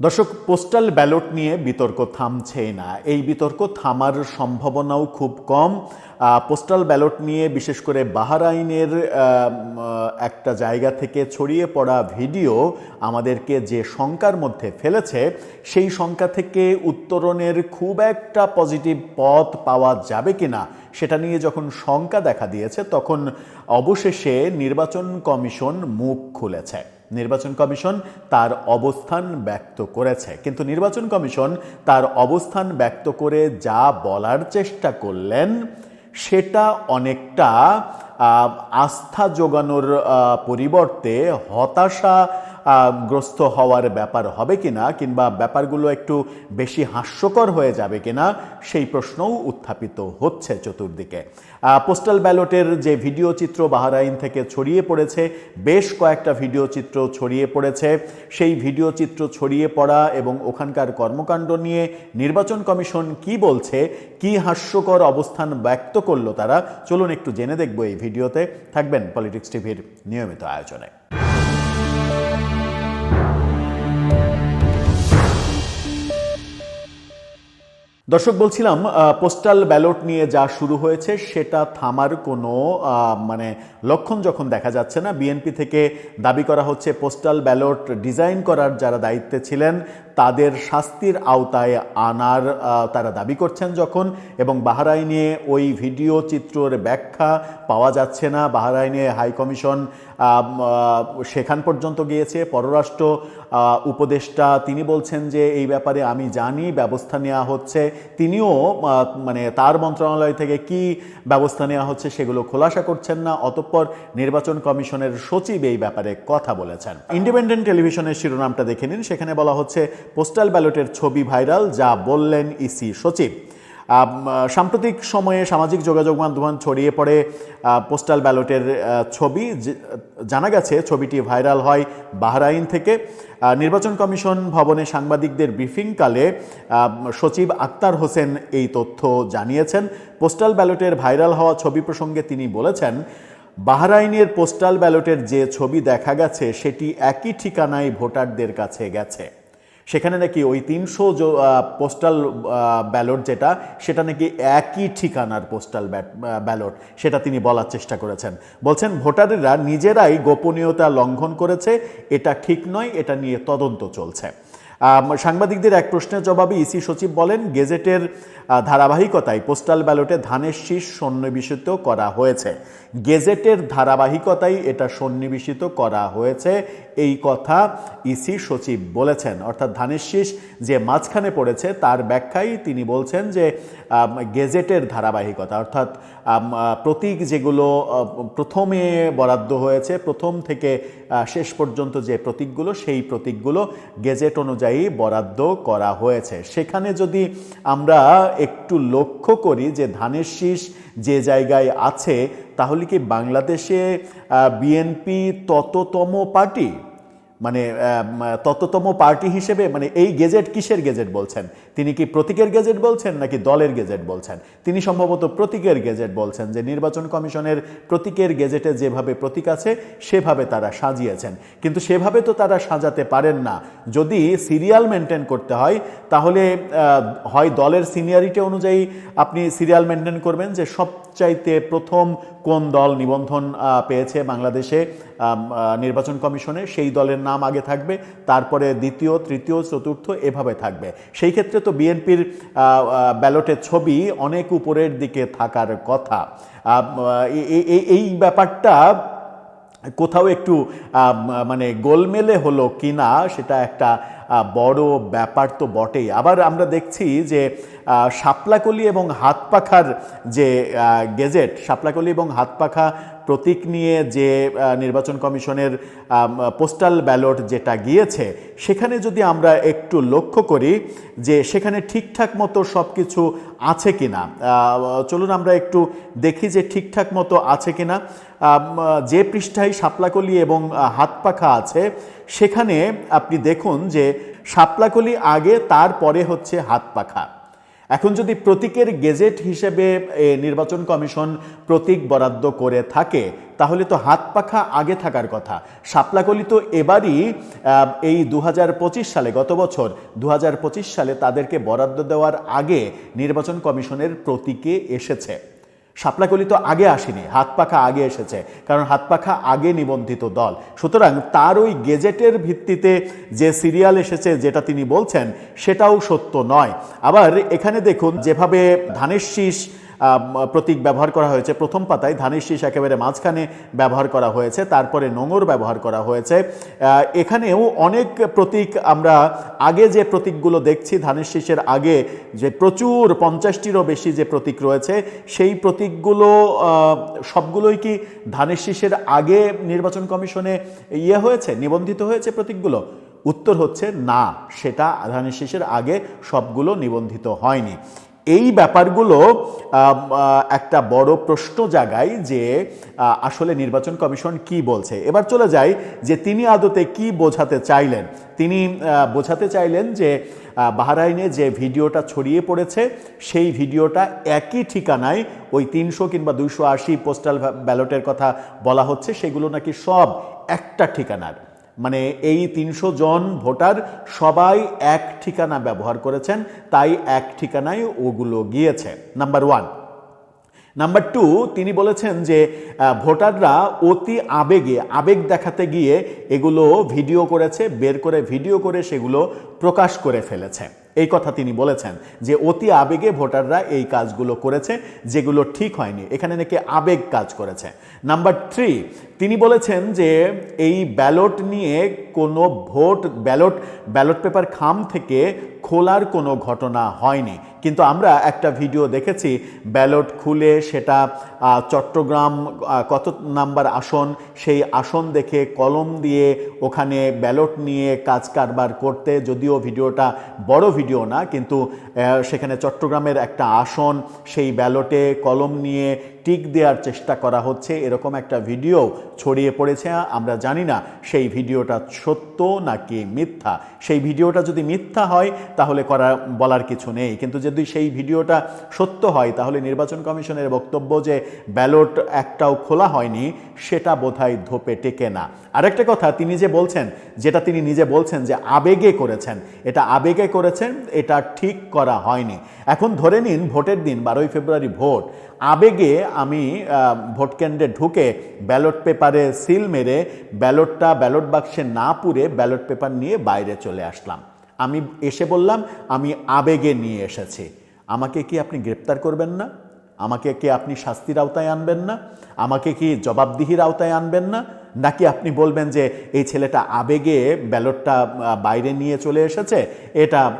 দর্শক postal ballot নিয়ে বিতর্ক থামছেই না। এই বিতর্ক থামার সম্ভাবনাও খুব কম। পোস্টাল ব্যালট নিয়ে বিশেষ করে বাহারাইনের আহ, উম, একটা জায়গা থেকে ছড়িয়ে পড়া ভিডিও আমাদেরকে যে শঙ্কার মধ্যে ফেলেছে সেই শঙ্কা থেকে উত্তরণের খুব একটা পজিটিভ পথ পাওয়া যাবে কিনা সেটা নিয়ে যখন শঙ্কা দেখা দিয়েছে তখন অবশেষে নির্বাচন কমিশন মুখ খুলেছে। নির্বাচন কমিশন তার অবস্থান ব্যক্ত করেছে। কিন্তু নির্বাচন কমিশন তার অবস্থান ব্যক্ত করে যা বলার চেষ্টা করলেন, সেটা অনেকটা আস্থা জোগানোর পরিবর্তে হতাশা গ্রস্ত হওয়ার ব্যাপার হবে কিনা কিংবা ব্যাপারগুলো একটু বেশি হাস্যকর হয়ে যাবে কিনা সেই প্রশ্নও উত্থাপিত হচ্ছে চতুর্দিকে। পোস্টাল ব্যালটের যে ভিডিও চিত্র বাহারাইন থেকে ছড়িয়ে পড়েছে, বেশ কয়েকটা ভিডিও চিত্র ছড়িয়ে পড়েছে। সেই ভিডিও চিত্র ছড়িয়ে পড়া এবং ওখানকার কর্মকাণ্ড নিয়ে নির্বাচন কমিশন কি বলছে, কি হাস্যকর অবস্থান ব্যক্ত করল তারা, চলুন একটু জেনে দেখব এই ভিডিওতে থাকবেন পলিটিক্স টিভির নিয়মিত আয়োজনে। দর্শক, বলছিলাম পোস্টাল ব্যালট নিয়ে যা শুরু হয়েছে সেটা থামার কোনো মানে লক্ষণ যখন দেখা যাচ্ছে না বিএনপি থেকে দাবি করা হচ্ছে পোস্টাল ব্যালট ডিজাইন করার যারা দায়িত্বে ছিলেন তাদের শাস্তির আওতায় আনার তারা দাবি করছেন যখন, এবং বাহারাইনে ওই ভিডিও চিত্রের ব্যাখ্যা পাওয়া যাচ্ছে না। বাহারাইনে হাই কমিশন সেখান পর্যন্ত গিয়েছে। পররাষ্ট্র উপদেষ্টা, তিনি বলছেন যে এই ব্যাপারে আমি জানি, ব্যবস্থা নেওয়া হচ্ছে। তিনিও মানে তার মন্ত্রণালয় থেকে কি ব্যবস্থা নেওয়া হচ্ছে সেগুলো খোলাসা করছেন না। অতঃপর নির্বাচন কমিশনের সচিব এই ব্যাপারে কথা বলেছেন। ইন্ডিপেন্ডেন্ট টেলিভিশনের শিরোনামটা দেখে নিন। সেখানে বলা হচ্ছে পোস্টাল ব্যালটের ছবি ভাইরাল, যা বললেন ইসি সচিব। সাম্প্রতিক সময়ে সামাজিক যোগাযোগ মাধ্যম ছড়িয়ে পড়ে পোস্টাল ব্যালটের ছবি। জানা গেছে, ছবিটি ভাইরাল হয় বাহরাইন থেকে। নির্বাচন কমিশন ভবনে সাংবাদিকদের ব্রিফিংকালে সচিব আক্তার হোসেন এই তথ্য জানিয়েছেন। পোস্টাল ব্যালটের ভাইরাল হওয়া ছবি প্রসঙ্গে তিনি বলেছেন, বাহরাইনের পোস্টাল ব্যালটের যে ছবি দেখা গেছে, সেটি একই ঠিকানায় ভোটারদের কাছে গেছে। সেখানে নাকি ওই তিনশো পোস্টাল ব্যালট যেটা, সেটা নাকি একই ঠিকানার পোস্টাল ব্যালট সেটা তিনি বলার চেষ্টা করেছেন। বলছেন, ভোটারেরা নিজেরাই গোপনীয়তা লঙ্ঘন করেছে, এটা ঠিক নয়, এটা নিয়ে তদন্ত চলছে। সাংবাদিকদের এক প্রশ্নের জবাবে ইসি সচিব বলেন, গেজেটের ধারাবাহিকতায় পোস্টাল ব্যালটে ধানের শীষ সন্নিবেশিত করা হয়েছে। গেজেটের ধারাবাহিকতাই এটা সন্নিবেশিত করা হয়েছে। এই কথা ইসি সচিব বলেছেন। অর্থাৎ ধানের শীষ যে মাঝখানে পড়েছে, তার ব্যাখ্যায় তিনি বলছেন যে গেজেটের ধারাবাহিকতা, অর্থাৎ প্রতীক যেগুলো প্রথমে বরাদ্দ হয়েছে, প্রথম থেকে শেষ পর্যন্ত যে প্রতীকগুলো, সেই প্রতীকগুলো গেজেট অনুযায়ী বরাদ্দ করা হয়েছে। সেখানে যদি আমরা একটু লক্ষ্য করি যে ধানের শীষ যে জায়গায় আছে তাহলে কি বাংলাদেশে বিএনপি তততম পার্টি? মানে তততম পার্টি হিসেবে মানে এই গেজেট কিসের গেজেট বলছেন? তিনি কি প্রতীকের গেজেট বলছেন নাকি দলের গেজেট বলছেন? তিনি সম্ভবত প্রতীকের গেজেট বলছেন যে নির্বাচন কমিশনের প্রতীকের গেজেটে যেভাবে প্রতীক আছে, সেভাবে তারা সাজিয়েছেন। কিন্তু সেভাবে তো তারা সাজাতে পারেন না। যদি সিরিয়াল মেনটেন করতে হয়, তাহলে হয় দলের সিনিয়রিটি অনুযায়ী আপনি সিরিয়াল মেনটেন করবেন যে সবচাইতে প্রথম কোন দল নিবন্ধন পেয়েছে বাংলাদেশে নির্বাচন কমিশনে সেই দলের নাম আগে থাকবে, তারপরে দ্বিতীয়, তৃতীয়, চতুর্থ এভাবে থাকবে। সেই ক্ষেত্রে তো বিএনপির ব্যালটের ছবি অনেক উপরের দিকে থাকার কথা। এই ব্যাপারটা কোথাও একটু মানে গোলমেলে হলো কিনা সেটা একটা বড় ব্যাপার তো বটেই। আবার আমরা দেখছি যে শাপলাকলি এবং হাত পাখার যে গেজেট শাপলাকলি এবং হাত পাখা প্রতীক নিয়ে যে নির্বাচন কমিশনের পোস্টাল ব্যালট যেটা গিয়েছে সেখানে যদি আমরা একটু লক্ষ্য করি যে সেখানে ঠিকঠাক মতো সব কিছু আছে কি না চলুন আমরা একটু দেখি যে ঠিকঠাক মতো আছে কি না যে পৃষ্ঠায় শাপলাকলি এবং আহ, হাত পাখা আছে সেখানে আপনি দেখুন যে শাপলাকলি আগে, তারপরে হচ্ছে হাত পাখা। এখন যদি প্রতীকের গেজেট হিসেবে নির্বাচন কমিশন প্রতীক বরাদ্দ করে থাকে, তাহলে তো হাত পাখা আগে থাকার কথা। শাপলাকলি তো এবারই এই দু হাজার পঁচিশ সালে, গত বছর দু হাজার পঁচিশ সালে তাদেরকে বরাদ্দ দেওয়ার আগে নির্বাচন কমিশনের প্রতীকে এসেছে। শাপলাকলি তো আগে আসেনি, হাত পাখা আগে এসেছে, কারণ হাত পাখা আগে নিবন্ধিত দল। সুতরাং তার ওই গেজেটের ভিত্তিতে যে সিরিয়াল এসেছে, যেটা তিনি বলছেন, সেটাও সত্য নয়। আবার এখানে দেখুন, যেভাবে ধানের শীষ প্রতীক ব্যবহার করা হয়েছে। প্রথম পাতায় ধানের শীষ একেবারে মাঝখানে ব্যবহার করা হয়েছে, তারপরে নোঙর ব্যবহার করা হয়েছে। এখানেও অনেক প্রতীক আমরা আগে যে প্রতীকগুলো দেখছি, ধানের শীষের আগে যে প্রচুর পঞ্চাশটিরও বেশি যে প্রতীক রয়েছে, সেই প্রতীকগুলো সবগুলোই কি ধানের শীষের আগে নির্বাচন কমিশনে ইয়ে হয়েছে, নিবন্ধিত হয়েছে প্রতীকগুলো? উত্তর হচ্ছে না, সেটা ধানের শীষের আগে সবগুলো নিবন্ধিত হয়নি। এই ব্যাপারগুলো একটা বড় প্রশ্ন জাগায় যে আসলে নির্বাচন কমিশন কি বলছে। এবার চলে যায় যে তিনি আদতে কি বোঝাতে চাইলেন। তিনি বোঝাতে চাইলেন যে বাহরাইনে যে ভিডিওটা ছড়িয়ে পড়েছে, সেই ভিডিওটা একই ঠিকানায় ওই তিনশো কিংবা দুইশো আশি পোস্টাল ব্যালটের কথা বলা হচ্ছে, সেগুলো নাকি সব একটা ঠিকানার। মানে এই তিনশো জন ভোটার সবাই এক ঠিকানা ব্যবহার করেছেন, তাই এক ঠিকানায় ওগুলো গিয়েছে। নাম্বার ওয়ান নাম্বার টু তিনি বলেছেন যে ভোটাররা অতি আবেগে, আবেগ দেখাতে গিয়ে এগুলো ভিডিও করেছে, বের করে ভিডিও করে সেগুলো প্রকাশ করে ফেলেছে। এই কথা তিনি বলেছেন যে অতি আবেগে ভোটাররা এই কাজগুলো করেছে, যেগুলো ঠিক হয়নি। এখানে নাকি আবেগ কাজ করেছে। নাম্বার থ্রি তিনি বলেছেন যে এই ব্যালট নিয়ে কোনো ভোট, ব্যালট ব্যালট পেপার খাম থেকে খোলার কোনো ঘটনা হয়নি। কিন্তু আমরা একটা ভিডিও দেখেছি, ব্যালট খুলে সেটা চট্টগ্রাম কত নাম্বার আসন, সেই আসন দেখে কলম দিয়ে ওখানে ব্যালট নিয়ে কাজ কারবার করতে, যদিও ভিডিওটা বড় ভিডিও না, কিন্তু সেখানে চট্টগ্রামের একটা আসন, সেই ব্যালটে কলম নিয়ে টিক দেওয়ার চেষ্টা করা হচ্ছে। এরকম একটা ভিডিও ছড়িয়ে পড়েছে, আমরা জানি না সেই ভিডিওটা সত্য নাকি মিথ্যা। সেই ভিডিওটা যদি মিথ্যা হয়, তাহলে করা, বলার কিছু নেই। কিন্তু যদি সেই ভিডিওটা সত্য হয়, তাহলে নির্বাচন কমিশনের বক্তব্য যে ব্যালট একটাও খোলা হয়নি, সেটা বোধহয় ধোপে টেকে না। আরেকটা কথা, তিনি যে বলছেন, যেটা তিনি নিজে বলছেন যে আবেগে করেছেন, এটা আবেগে করেছেন, এটা ঠিক করা হয়নি। এখন ধরে নিন ভোটের দিন, বারোই ফেব্রুয়ারি ভোট। আবেগে আমি আহ, ভোট কেন্দ্রে ঢুকে ব্যালট পেপারে সিল মেরে ব্যালটটা ব্যালট বাক্সে না পুরে ব্যালট পেপার নিয়ে বাইরে চলে আসলাম। আমি এসে বললাম আমি আবেগে নিয়ে এসেছি। আমাকে কি আপনি গ্রেপ্তার করবেন না? আমাকে কি আপনি শাস্তির আওতায় আনবেন না? আমাকে কি জবাবদিহির আওতায় আনবেন না? নাকি আপনি বলবেন যে এই ছেলেটা আবেগে ব্যালটটা বাইরে নিয়ে চলে এসেছে? এটা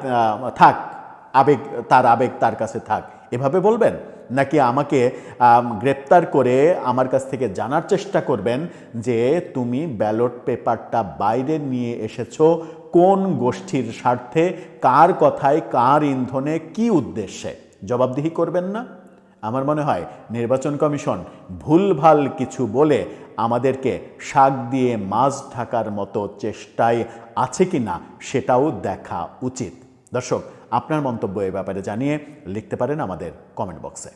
থাক আবেগ তার আবেগ তার কাছে থাক। এভাবে বলবেন? নাকি আমাকে গ্রেপ্তার করে আমার কাছ থেকে জানার চেষ্টা করবেন যে তুমি ব্যালট পেপারটা বাইরে নিয়ে এসেছ, কোন গোষ্ঠীর স্বার্থে, কার কথায়, কার ইন্ধনে, কি উদ্দেশ্যে? জবাবদিহি করবেন না? আমার মনে হয় নির্বাচন কমিশন ভুলভাল কিছু বলে আমাদেরকে শাক দিয়ে মাছ ঢাকার মতো চেষ্টায় আছে কি না সেটাও দেখা উচিত। দর্শক আপনার মন্তব্য এ ব্যাপারে জানিয়ে লিখতে পারেন আমাদের কমেন্ট বক্সে।